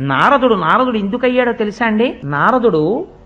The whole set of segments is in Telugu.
నారదుడు నారదుడు ఎందుకయ్యాడో తెలుసా అండి? నారదుడు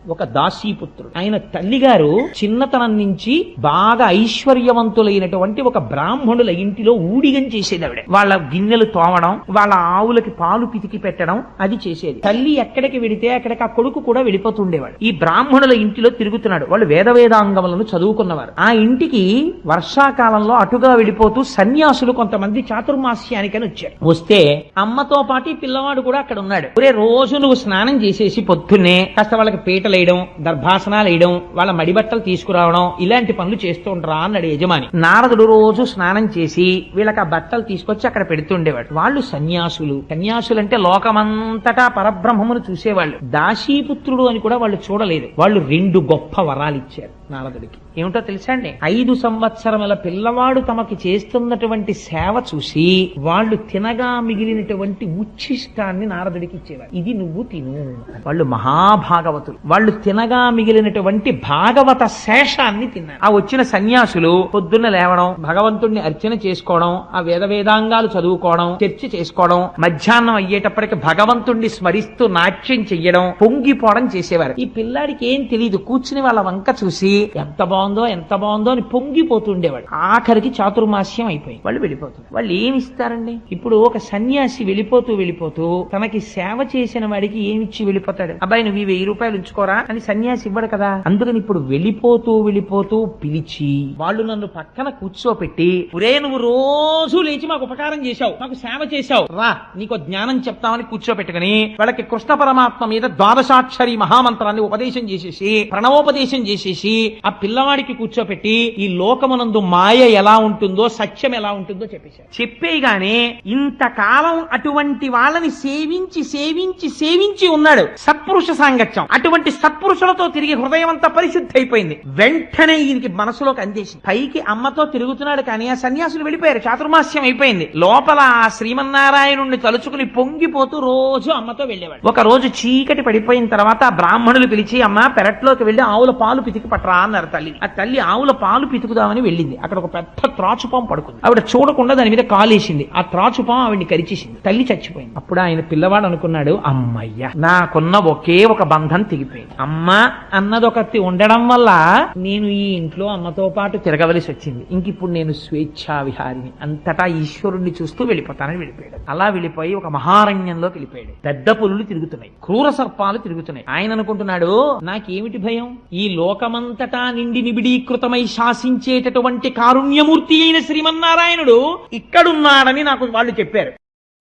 ఒక దాసీపుత్రుడు. ఆయన తల్లిగారు చిన్నతనం నుంచి బాగా ఐశ్వర్యవంతులైనటువంటి ఒక బ్రాహ్మణుల ఇంటిలో ఊడిగం చేసేది ఆవిడ. వాళ్ళ గిన్నెలు తోమడం వాళ్ళ ఆవులకి పాలు పితికి పెట్టడం అది చేసేది. తల్లి ఎక్కడికి వెడితే అక్కడికి ఆ కొడుకు కూడా వెళ్ళిపోతుండేవాడు. ఈ బ్రాహ్మణుల ఇంటిలో తిరుగుతున్నాడు. వాళ్ళు వేద వేదాంగములను చదువుకున్నవారు. ఆ ఇంటికి వర్షాకాలంలో అటుగా వెళ్ళిపోతూ సన్యాసులు కొంతమంది చాతుర్మాస్యానికని వచ్చారు. వస్తే అమ్మతో పాటు పిల్లవాడు కూడా అక్కడ ఉన్నాడు. ఒరే రోజు నువ్వు స్నానం చేసేసి పొద్దున్నే కాస్త వాళ్ళకి పీటలు వేయడం దర్భాసనాలు వేయడం వాళ్ళ మడిబట్టలు తీసుకురావడం ఇలాంటి పనులు చేస్తూ ఉండరా అన్నాడు యజమాని. నారదుడు రోజు స్నానం చేసి వీళ్ళకి ఆ బట్టలు తీసుకొచ్చి అక్కడ పెడుతుండేవాడు. వాళ్ళు సన్యాసులు. సన్యాసులు అంటే లోకమంతటా పరబ్రహ్మమును చూసేవాళ్ళు. దాసీపుత్రుడు అని కూడా వాళ్ళు చూడలేదు. వాళ్ళు రెండు గొప్ప వరాలు ఇచ్చారు నారదుడికి. ఏమిటో తెలుసా అండి? ఐదు సంవత్సరముల పిల్లవాడు తమకి చేస్తున్నటువంటి సేవ చూసి వాళ్ళు తినగా మిగిలినటువంటి ఉచ్ఛిష్టాన్ని నారదుడికి ఇచ్చేవారు. ఇది నువ్వు తిను. వాళ్ళు మహాభాగవతులు. వాళ్ళు వాళ్ళు తినగా మిగిలినటువంటి భాగవత శేషాన్ని తిన్నారు. ఆ వచ్చిన సన్యాసులు పొద్దున్న లేవడం భగవంతుణ్ణి అర్చన చేసుకోవడం ఆ వేద వేదాంగాలు చదువుకోవడం చర్చ చేసుకోవడం మధ్యాహ్నం అయ్యేటప్పటికి భగవంతుణ్ణి స్మరిస్తూ నాట్యం చెయ్యడం పొంగిపోవడం చేసేవారు. ఈ పిల్లాడికి ఏం తెలియదు కూర్చుని వాళ్ళ వంక చూసి ఎంత బాగుందో ఎంత బాగుందో అని పొంగిపోతుండేవాడు ఆఖరికి చాతుర్మాస్యం అయిపోయింది. వాళ్ళు వెళ్ళిపోతారు వాళ్ళు ఏమి ఇస్తారండి? ఇప్పుడు ఒక సన్యాసి వెళ్ళిపోతూ వెళ్ళిపోతూ తనకి సేవ చేసిన వాడికి ఏమిచ్చి వెళ్ళిపోతాడు? అబ్బాయి నువ్వు వెయ్యి రూపాయలు ఉంచుకోరా? అని సన్యాసి ఇవ్వడు కదా. అందుకని ఇప్పుడు వెళ్ళిపోతూ వెళ్ళిపోతూ పిలిచి వాళ్ళు నన్ను పక్కన కూర్చోపెట్టి ఒరే నువ్వు రోజు లేచి మాకు ఉపకారం చేశావు మాకు సేవ చేశావు. రా నీకు జ్ఞానం చెప్తామని కూర్చోపెట్టుకుని వాళ్ళకి కృష్ణ పరమాత్మ మీద ద్వాదశాక్షరి మహామంత్రాన్ని ఉపదేశం చేసేసి ప్రణవోపదేశం చేసేసి ఆ పిల్లవాడికి కూర్చోపెట్టి ఈ లోకమునందు మాయ ఎలా ఉంటుందో సత్యం ఎలా ఉంటుందో చెప్పేశారు. చెప్పేగానే ఇంతకాలం అటువంటి వాళ్ళని సేవించి సేవించి సేవించి ఉన్నాడు సత్పురుష సాంగత్యం. అటువంటి సత్పురుషులతో తిరిగి హృదయం అంతా పరిశుద్ధి అయిపోయింది వెంటనే ఈయనకి మనసులోకి అందేసి పైకి అమ్మతో తిరుగుతున్నాడు కానీ ఆ సన్యాసులు వెళ్ళిపోయారు. చాతుర్మాస్యం అయిపోయింది. లోపల ఆ శ్రీమన్నారాయణుణ్ణి తలుచుకుని పొంగిపోతూ రోజు అమ్మతో వెళ్ళేవాడు. ఒక రోజు చీకటి పడిపోయిన తర్వాత బ్రాహ్మణులు పిలిచి అమ్మ పెరట్లోకి వెళ్ళి ఆవుల పాలు పితికి పట్టరా అన్నారు తల్లి. ఆ తల్లి ఆవుల పాలు పితుకుదామని వెళ్ళింది. అక్కడ ఒక పెద్ద త్రాచుపాం పడుకుంది. ఆవిడ చూడకుండా దాని మీద కాలేసింది. ఆ త్రాచుపాం ఆవిడ్ని కరిచేసింది. తల్లి చచ్చిపోయింది. అప్పుడు ఆయన పిల్లవాడు అనుకున్నాడు అమ్మయ్య నాకున్న ఒకే ఒక బంధం తెగిపోయింది. అమ్మ అన్నదొకటి ఉండడం వల్ల నేను ఈ ఇంట్లో అమ్మతో పాటు తిరగవలసి వచ్చింది. ఇంక ఇప్పుడు నేను స్వేచ్ఛా విహారిని. అంతటా ఈశ్వరుణ్ణి చూస్తూ వెళ్ళిపోతానని వెళ్ళిపోయాడు. అలా వెళ్ళిపోయి ఒక మహారణ్యంలోకి వెళ్ళిపోయాడు. పెద్ద పులులు తిరుగుతున్నాయి. క్రూర సర్పాలు తిరుగుతున్నాయి. ఆయన అనుకుంటున్నాడు నాకేమిటి భయం? ఈ లోకమంతటా నిండి నిబిడీకృతమై శాసించేటటువంటి కారుణ్యమూర్తి అయిన శ్రీమన్నారాయణుడు ఇక్కడున్నాడని నాకు వాళ్ళు చెప్పారు.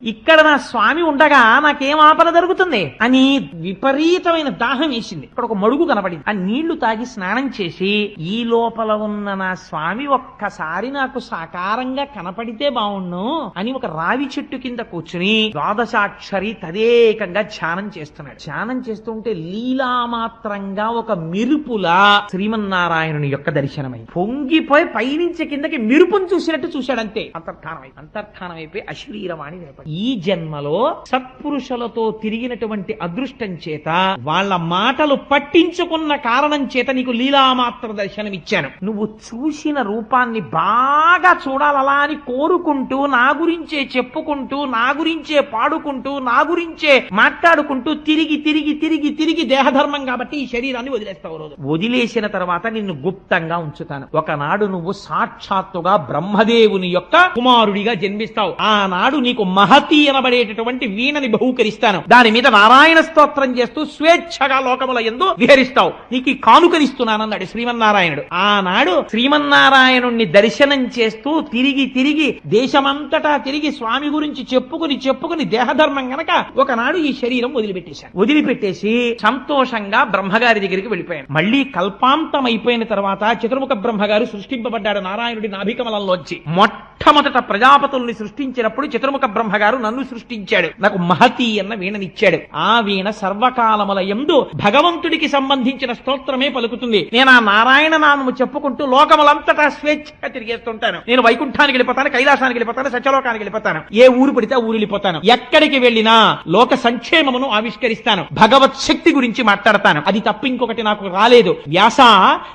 ఇక్కడ నా స్వామి ఉండగా నాకేం ఆపద జరుగుతుంది? అని విపరీతమైన దాహం వేసింది. ఇక్కడ ఒక మడుగు కనపడింది. ఆ నీళ్ళు తాగి స్నానం చేసి ఈ లోపల ఉన్న నా స్వామి ఒక్కసారి నాకు సాకారంగా కనపడితే బాగుండు అని ఒక రావి చెట్టు కింద కూర్చుని ద్వాదశాక్షరి తదేకంగా ధ్యానం చేస్తున్నాడు. ధ్యానం చేస్తుంటే లీలామాత్రంగా ఒక మెరుపులా శ్రీమన్నారాయణుని యొక్క దర్శనమై పొంగిపోయి పైనుంచి కిందకి మెరుపును చూసినట్టు చూశాడంతే. అంతర్ధానమై అంతర్ధానమైపోయి అశరీరవాణి నిలబడి ఈ జన్మలో సత్పురుషులతో తిరిగినటువంటి అదృష్టం చేత వాళ్ళ మాటలు పట్టించుకున్న కారణం చేత నీకు లీలామాత్ర దర్శనం ఇచ్చాను నువ్వు చూసిన రూపాన్ని బాగా చూడాలలా అని కోరుకుంటూ నా గురించే చెప్పుకుంటూ నా గురించే పాడుకుంటూ నా గురించే మాట్లాడుకుంటూ తిరిగి తిరిగి తిరిగి తిరిగి దేహధర్మం కాబట్టి ఈ శరీరాన్ని వదిలేస్తావు రోజు. వదిలేసిన తర్వాత నిన్ను గుప్తంగా ఉంచుతాను. ఒకనాడు నువ్వు సాక్షాత్తుగా బ్రహ్మదేవుని యొక్క కుమారుడిగా జన్మిస్తావు. ఆనాడు నీకు మహత్ అనబడేటటువంటి వీణని బహూకరిస్తాను. దాని మీద నారాయణ స్తోత్రం చేస్తూ స్వేచ్ఛగా లోకముల ఎందు విహరిస్తావు. నీకు ఈ కానుకనిస్తున్నానన్నాడు శ్రీమన్నారాయణుడు. ఆనాడు శ్రీమన్నారాయణుణ్ణి దర్శనం చేస్తూ తిరిగి తిరిగి దేశమంతటా తిరిగి స్వామి గురించి చెప్పుకుని చెప్పుకుని దేహధర్మం గనక ఒకనాడు ఈ శరీరం వదిలిపెట్టేశాను వదిలిపెట్టేసి సంతోషంగా బ్రహ్మగారి దగ్గరికి వెళ్ళిపోయాను మళ్ళీ కల్పాంతం అయిపోయిన తర్వాత చతుర్ముఖ బ్రహ్మగారు సృష్టింపబడ్డాడు నారాయణుడి నాభికమలంలోంచి. మొట్టమొదట ప్రజాపతుల్ని సృష్టించినప్పుడు చతుర్ముఖ బ్రహ్మగారు నన్ను సృష్టించాడు. నాకు మహతి అన్న వీణనిచ్చాడు. ఆ వీణ సర్వకాలముల ఎందు భగవంతుడికి సంబంధించిన స్తోత్రమే పలుకుతుంది. నేను ఆ నారాయణ నామము చెప్పుకుంటూ లోకములంతటా స్వేచ్ఛగా తిరిగేస్తుంటాను. నేను వైకుంఠానికి వెళ్ళిపోతాను కైలాసానికి వెళ్ళిపోతాను సత్యలోకానికి వెళ్ళిపోతాను. ఏ ఊరు పడితే ఊరు వెళ్ళిపోతాను. ఎక్కడికి వెళ్ళినా లోక సంక్షేమమును ఆవిష్కరిస్తాను. భగవత్ శక్తి గురించి మాట్లాడతాను. అది తప్ప ఇంకొకటి నాకు రాలేదు. వ్యాస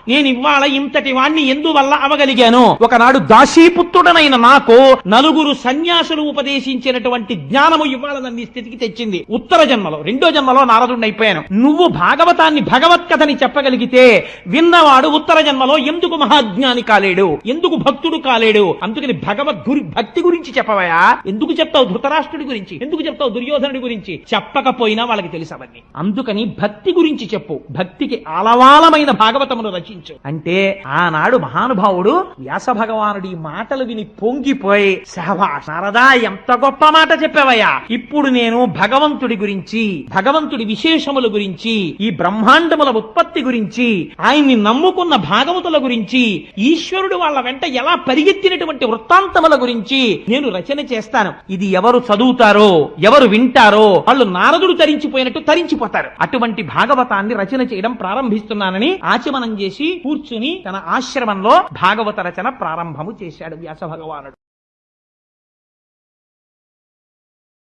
నేను ఇవాళ ఇంతటి వాణ్ణి ఎందువల్ల అవగలిగాను? ఒకనాడు దాసీపుత్రుడనైన నాకు నలుగురు సన్యాసులు ఉపదేశించిన మించినటువంటి జ్ఞానము ఇవాళ నీ స్థితికి తెచ్చింది. ఉత్తర జన్మలో రెండో జన్మలో నారదుడిని అయిపోయాను. నువ్వు భాగవతాన్ని భగవత్ కథని చెప్పగలిగితే విన్నవాడు ఉత్తర జన్మలో ఎందుకు మహాజ్ఞాని కాలేడు? ఎందుకు భక్తుడు కాలేడు? అందుకని భగవద్ గురి భక్తి గురించి చెప్పవయా? ఎందుకు చెప్తావు ధృతరాష్ట్రుడి గురించి? ఎందుకు చెప్తావు దుర్యోధనుడి గురించి? చెప్పకపోయినా వాళ్ళకి తెలుసు అవన్నీ. అందుకని భక్తి గురించి చెప్పు. భక్తికి అలవాలమైన భాగవతమును రచించు. అంటే ఆనాడు మహానుభావుడు వ్యాస భగవానుడి మాటలు విని పొంగిపోయి సహవా శారదా ఎంత గొప్ప గొప్ప మాట చెప్పావయ్యా. ఇప్పుడు నేను భగవంతుడి గురించి భగవంతుడి విశేషముల గురించి ఈ బ్రహ్మాండముల ఉత్పత్తి గురించి ఆయన్ని నమ్ముకున్న భాగవతుల గురించి ఈశ్వరుడు వాళ్ళ వెంట ఎలా పరిగెత్తినటువంటి వృత్తాంతముల గురించి నేను రచన చేస్తాను. ఇది ఎవరు చదువుతారో ఎవరు వింటారో వాళ్ళు నారదుడు తరించిపోయినట్టు తరించిపోతారు. అటువంటి భాగవతాన్ని రచన చేయడం ప్రారంభిస్తున్నానని ఆచమనం చేసి కూర్చుని తన ఆశ్రమంలో భాగవత రచన ప్రారంభము చేశాడు వ్యాస భగవానుడు.